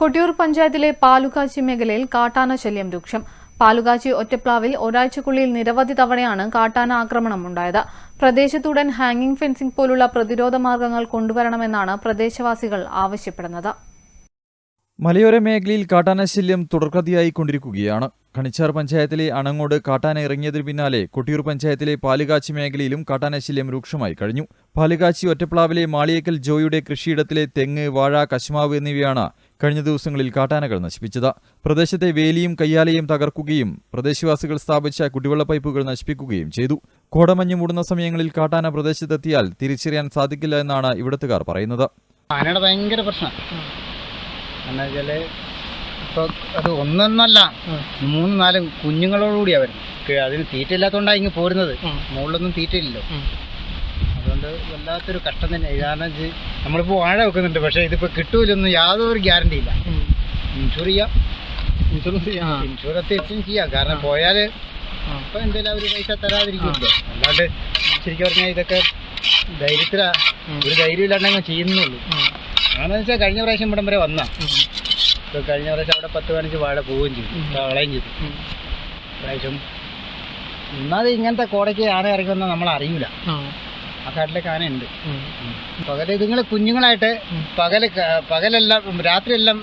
കൊട്ടിയൂർ പഞ്ചായത്തിലെ പാലുകാച്ചി മേഖലയിൽ കാട്ടാന ശല്യം രൂക്ഷം. പാലുകാച്ചി ഒറ്റപ്ലാവിൽ ഒരാഴ്ചക്കുള്ളിൽ നിരവധി തവണയാണ് കാട്ടാന ആക്രമണം ഉണ്ടായത്. പ്രദേശത്തുടൻ ഹാങ്ങിംഗ് ഫെൻസിംഗ് പോലുള്ള പ്രതിരോധ മാർഗങ്ങൾ കൊണ്ടുവരണമെന്നാണ് പ്രദേശവാസികൾ ആവശ്യപ്പെടുന്നത്. മലയോര മേഖലയിൽ കാട്ടാന ശല്യം തുടർക്കഥയായി കൊണ്ടിരിക്കുകയാണ്. കണിച്ചാർ പഞ്ചായത്തിലെ അണങ്ങോട് കാട്ടാന ഇറങ്ങിയതിന് പിന്നാലെ കൊട്ടിയൂർ പഞ്ചായത്തിലെ പാലുകാച്ചി മേഖലയിലും കാട്ടാന ശല്യം രൂക്ഷമായി കഴിഞ്ഞു. പാലുകാച്ചി ഒറ്റപ്ലാവിലെ മാളിയേക്കൽ ജോയിയുടെ കൃഷിയിടത്തിലെ തെങ്ങ് വാഴ കശുമാവ് എന്നിവയാണ് കഴിഞ്ഞ ദിവസങ്ങളിൽ കാട്ടാനകൾ നശിപ്പിച്ചത്. പ്രദേശത്തെ വേലിയും കയ്യാലയും തകർക്കുകയും പ്രദേശവാസികൾ സ്ഥാപിച്ച കുടിവെള്ള പൈപ്പുകൾ നശിപ്പിക്കുകയും ചെയ്തു. കോടമഞ്ഞ് മൂടുന്ന സമയങ്ങളിൽ കാട്ടാന പ്രദേശത്തെത്തിയാൽ തിരിച്ചറിയാൻ സാധിക്കില്ല എന്നാണ് ഇവിടത്തുകാർ പറയുന്നത്. ആനയുടെ ഭയങ്കര പ്രശ്നം. എന്താ വെച്ചാൽ ഇപ്പോൾ അത് ഒന്നൊന്നല്ല മൂന്ന് നാലും കുഞ്ഞുങ്ങളോടുകൂടിയാണ് വരുന്നത്. അതിന് തീറ്റ ഇല്ലാത്തതുകൊണ്ടാണ് ഇങ്ങ് പോരുന്നത്. മുകളിലൊന്നും തീറ്റയില്ലല്ലോ. അതുകൊണ്ട് വല്ലാത്തൊരു കഷ്ടം തന്നെ. കാരണം നമ്മളിപ്പോൾ വാഴ വെക്കുന്നുണ്ട് പക്ഷേ ഇതിപ്പോൾ കിട്ടൂലൊന്നും യാതൊരു ഗ്യാരണ്ടി ഇല്ല. ഇൻഷുർ ചെയ്യാം. ഇൻഷുറൻസ് ചെയ്യാം. ഇൻഷുറൻസ് എക്സ്ചേഞ്ച് ചെയ്യാം. കാരണം പോയാൽ ഇപ്പം എന്തെങ്കിലും അവർ പൈസ തരാതിരിക്കുമല്ലോ അല്ലാണ്ട് ശരിക്കും പറഞ്ഞാൽ ഇതൊക്കെ ധൈര്യത്തിലാ. ഒരു ധൈര്യം ഇല്ലാണ്ടങ്ങ് ചെയ്യുന്നുള്ളൂ. അങ്ങനെ വെച്ചാൽ കഴിഞ്ഞ പ്രാവശ്യം ഇവിടം വരെ വന്ന. ഇപ്പൊ കഴിഞ്ഞ പ്രാവശ്യം അവിടെ പത്ത് പതിനഞ്ച് വാഴ പോവുകയും ചെയ്തു. വളയും ചെയ്തു. പ്രാവശ്യം ഒന്നാമത് ഇങ്ങനത്തെ കോടയ്ക്ക് ആന ഇറങ്ങുന്ന നമ്മൾ അറിയൂല ആ കാട്ടിലേക്ക് ആന ഉണ്ട് പകൽ ഇതുങ്ങൾ കുഞ്ഞുങ്ങളായിട്ട് പകൽ പകലെല്ലാം രാത്രിയെല്ലാം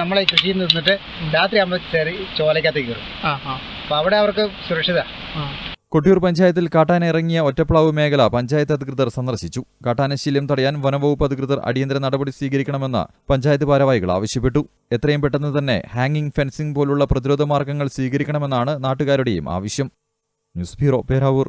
നമ്മളെ കൃഷിയിൽ നിന്നിട്ട് രാത്രി ആകുമ്പോൾ ചെറിയ ചോലക്കകത്തേക്ക് കയറും. അപ്പൊ അവിടെ അവർക്ക് സുരക്ഷിത. കൊട്ടിയൂർ പഞ്ചായത്തിൽ കാട്ടാന ഇറങ്ങിയ ഒറ്റപ്ലാവ് മേഖല പഞ്ചായത്ത് അധികൃതർ സന്ദർശിച്ചു. കാട്ടാനശീലം തടയാൻ വനവകുപ്പ് അധികൃതർ അടിയന്തര നടപടി സ്വീകരിക്കണമെന്ന് പഞ്ചായത്ത് ഭാരവാഹികൾ ആവശ്യപ്പെട്ടു. എത്രയും പെട്ടെന്ന് തന്നെ ഹാങ്ങിംഗ് ഫെൻസിംഗ് പോലുള്ള പ്രതിരോധ മാർഗങ്ങൾ സ്വീകരിക്കണമെന്നാണ് നാട്ടുകാരുടെയും ആവശ്യം. News bureau Peravoor.